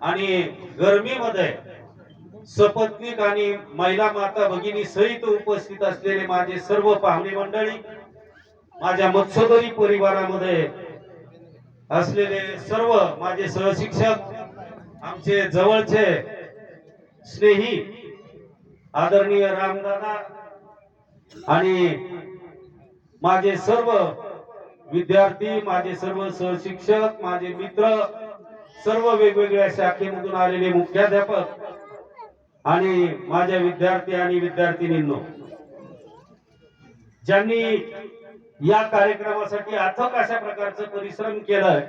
आणि गरमीमध्ये सपत्नीक आणि महिला माता भगिनी सहित उपस्थित असलेले माझे सर्व पाहुणे मंडळी माझ्या मत्स्यदरी परिवारामध्ये असलेले सर्व माझे सहशिक्षक आमचे जवळचे स्नेही आदरणीय रामदादा आणि माझे सर्व विद्यार्थी माझे सर्व सहशिक्षक माझे मित्र सर्व वेगवेगळ्या शाखेमधून आलेले मुख्याध्यापक आणि माझ्या विद्यार्थी आणि विद्यार्थिनींनो ज्यांनी या कार्यक्रमासाठी अथक अशा प्रकारचं परिश्रम केलं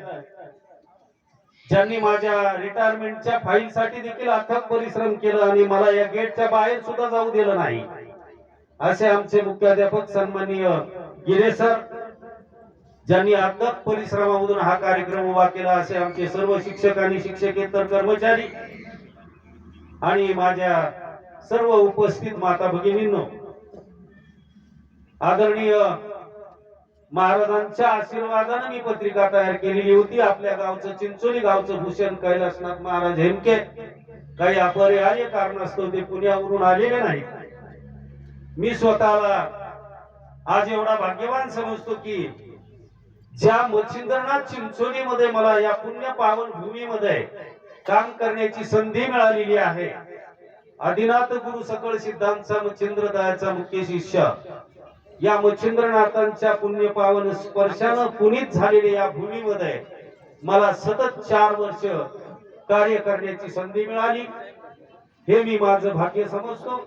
ज्यांनी माझ्या रिटायरमेंटच्या फाईलसाठी देखील अथक परिश्रम केलं आणि मला या गेटच्या बाहेर सुद्धा जाऊ दिलं नाही असे आमचे मुख्याध्यापक सन्माननीय गिरे सर ज्यांनी अथक परिश्रमामधून हा कार्यक्रम उभा केला असे आमचे सर्व शिक्षक आणि शिक्षकेतर कर्मचारी आणि माझ्या सर्व उपस्थित माता भगिनींनो आदरणीय महाराजांच्या आशीर्वादाने मी पत्रिका तयार केलेली होती. आपल्या गावचं चिंचोली गावचं भूषण कैलासनाथ महाराज हेमके. काही अपरिहार्य कारणास्तव ते पुण्यावरून आलेले नाही मी स्वतःला आज एवढा भाग्यवान समजतो की ज्या मच्छिंद्रनाथ चिंचोलीमध्ये मला या पुण्य पावन भूमीमध्ये काम करण्याची संधी मिळालेली आहे. आदिनाथ गुरु सकळ सिद्धांतचा मच्छिंद्र दयाचा मुख्य शिष्य. या मच्छिंद्रनाथांच्या पुण्य पावन स्पर्शानं पुनीत झालेल्या या भूमीमध्ये मला सतत चार वर्ष कार्य करण्याची संधी मिळाली. हे मी माझं भाग्य समजतो.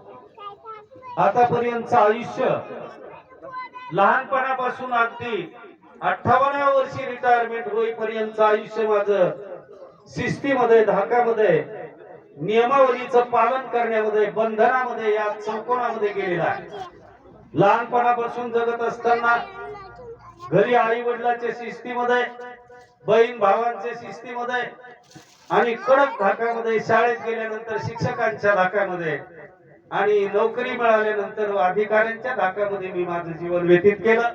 आतापर्यंतचं आयुष्य लहानपणापासून अगदी अठ्ठावन्ना वर्षी रिटायरमेंट होईपर्यंत आयुष्य माझं शिस्तीमध्ये धाकामध्ये नियमावलीचं पालन करण्यामध्ये बंधनामध्ये या चौकोनामध्ये गेलेला आहे. लहानपणापासून जगत असताना घरी आई वडिलांच्या शिस्तीमध्ये बहीण भावांच्या शिस्तीमध्ये आणि कडक धाकामध्ये शाळेत गेल्यानंतर शिक्षकांच्या धाकामध्ये आणि नोकरी मिळाल्यानंतर अधिकाऱ्यांच्या धाकामध्ये मी माझं जीवन व्यतीत केलं.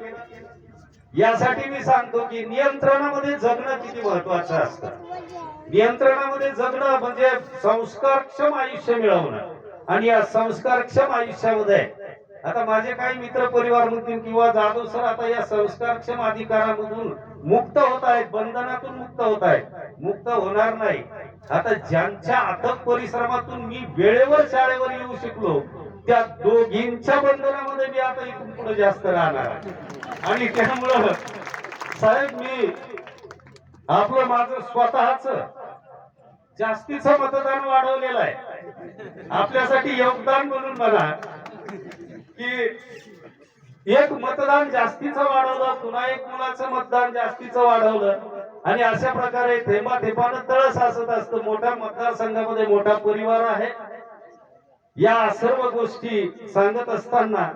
यासाठी मी सांगतो की नियंत्रणामध्ये जगणं किती महत्वाचं असतं. नियंत्रणामध्ये जगणं म्हणजे संस्कारक्षम आयुष्य मिळवणं. आणि या संस्कारक्षम आयुष्यामध्ये आता माझे काही मित्र परिवार म्हणतील किंवा जाधव सर आता या संस्कारक्षम अधिकारामधून मुक्त होत आहेत बंधनातून मुक्त होत आहेत. मुक्त होणार नाही. आता ज्यांच्या अथक परिश्रमातून मी वेळेवर शाळेवर येऊ शिकलो त्या दोघींच्या बंधनामध्ये मी आता इथून पुढे जास्त राहणार आणि त्यामुळं साहेब मी आपलं माझं स्वतःच जास्तीचं मतदान वाढवलेलं आहे. आपल्यासाठी योगदान म्हणून म्हणा की एक मतदान जास्तीचं वाढवलं पुन्हा एक मुलाचं मतदान जास्तीचं वाढवलं. आणि अशा प्रकारे थेंबा थेंबानं तळ साचत असतं. मोठ्या मतदारसंघामध्ये मोठा परिवार आहे. या सर्व गोष्टी सांगत असताना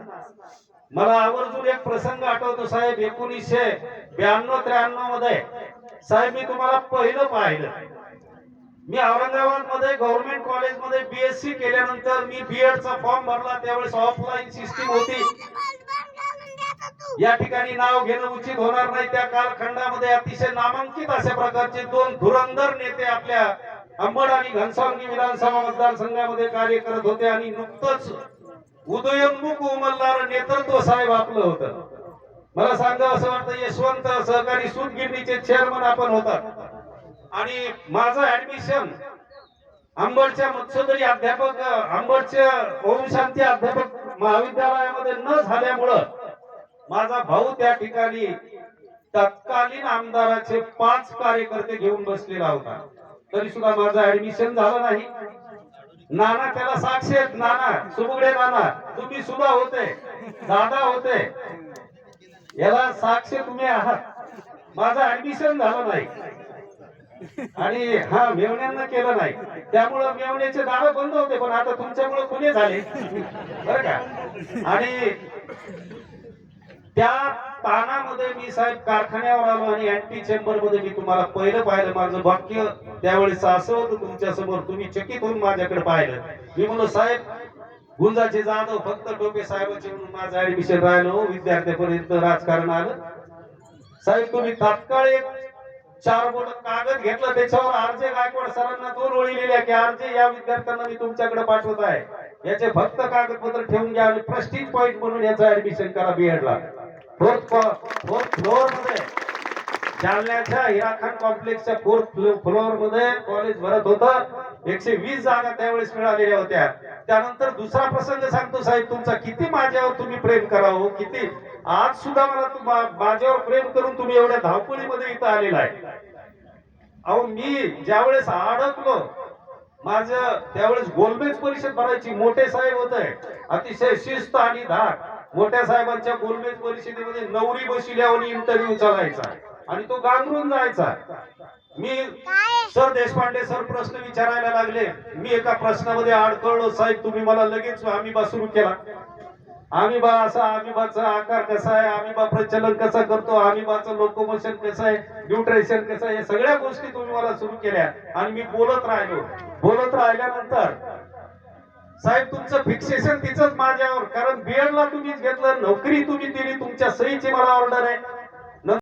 मला आवर्जून एक प्रसंग आठवतो साहेब. एकोणीसशे ब्याण्णव त्र्याण्णवमध्ये साहेब मी तुम्हाला पहिलं पाहिलं. मी औरंगाबादमध्ये गव्हर्नमेंट कॉलेजमध्ये बीएससी केल्यानंतर मी बीएड चा फॉर्म भरला. त्यावेळेस ऑफलाईन सिस्टीम होती. या ठिकाणी नाव घेणं उचित होणार नाही. त्या कालखंडामध्ये अतिशय नामांकित अशा प्रकारचे दोन धुरंधर नेते आपल्या अंबड आणि घनसावंगी विधानसभा मतदारसंघामध्ये कार्य करत होते आणि नुकतंच उदयोन्मुख उमलणार नेतृत्व साहेब आपलं होतं. मला सांगा असं वाटतं यशवंत सहकारी सूतगिरणीचे चेअरमन आपण होतात. आणि माझं ऍडमिशन अंबडच्या मत्स्योदरी अध्यापक अंबडच्या ओम शांती अध्यापक महाविद्यालयामध्ये न झाल्यामुळं माझा भाऊ त्या ठिकाणी तत्कालीन आमदाराचे पाच कार्यकर्ते घेऊन बसलेला होता. तरी सुद्धा माझं ऍडमिशन झालं नाही. नाना त्याला साक्षी आहेत. नाना सुबुगडे नाना तुम्ही सुद्धा होते दादा होते. याला साक्ष तुम्ही आहात. माझं ऍडमिशन झालं नाही. आणि हा मेवण्यांना केलं नाही. त्यामुळं मेवण्याचे दार बंद होते पण आता तुमच्यामुळे खुले झाले. बर का? आणि त्या ताणामध्ये मी साहेब कारखान्यावर आलो आणि अँटी चेंबरमध्ये मी तुम्हाला पहिलं पाहिलं माझं वाक्य. त्यावेळेस असं होतं तुमच्यासमोर तुम्ही चकित होऊन माझ्याकडे पाहिलं. मी म्हणलो साहेब गुंजाचे जाधव फक्त टोपे साहेबांचे म्हणून माझं ऍडमिशन राहिलो हो, विद्यार्थ्यापर्यंत राजकारण आलं. साहेब तुम्ही तात्काळ एक चार बोट कागद घेतलं त्याच्यावर आरजे गायकवाड सरांना दोन ओळी लिहिल्या की आरजे या विद्यार्थ्यांना मी तुमच्याकडे पाठवत आहे. याचे फक्त कागदपत्र ठेवून घ्या आणि प्रेस्टिज पॉईंट म्हणून याचा ऍडमिशन करा बीएडला फोर्थ फोर्थ फ्लोअरमध्ये. जालन्याच्या हिराखान कॉम्प्लेक्सच्या फोर्थ फ्लोअरमध्ये कॉलेज भरत होतं. एकशे वीस जागा त्यावेळेस मिळालेल्या होत्या. त्यानंतर दुसरा प्रसंग सांगतो साहेब तुमचा किती माझ्यावर तुम्ही प्रेम करावं? किती? आज सुद्धा मला माझ्यावर प्रेम करून तुम्ही एवढ्या धावपळीमध्ये इथं आलेला आहे. अहो मी ज्यावेळेस अडकलो माझं त्यावेळेस गोलमेज परिषद भरायची मोठे साहेब होते. अतिशय शिस्त आणि धाक मोठ्या साहेबांच्या गोलमेज परिषदेमध्ये नवरी बशिल्यावर इंटरव्ह्यू चालायचा. आणि तो गांगरून जायचा. मी सर देशपांडे सर प्रश्न विचारायला लागले. मी एका प्रश्नामध्ये अडकळलो साहेब तुम्ही मला लगेच आम्ही सुरू केला. आमिबा असा आमिबाचा आकार कसा आहे? आमिबा प्रचलन कसा करतो? आमिबाचं लोकोमोशन कसं आहे? न्यूट्रिशन कसं आहे? सगळ्या गोष्टी तुम्ही मला सुरू केल्या आणि मी बोलत राहिलो. बोलत राहिल्यानंतर साहेब तुमचं फिक्सेशन तिचंच माझ्यावर. कारण बीएड ला तुम्हीच घेतलं नोकरी तुम्ही दिली तुमच्या सहीची मला ऑर्डर आहे.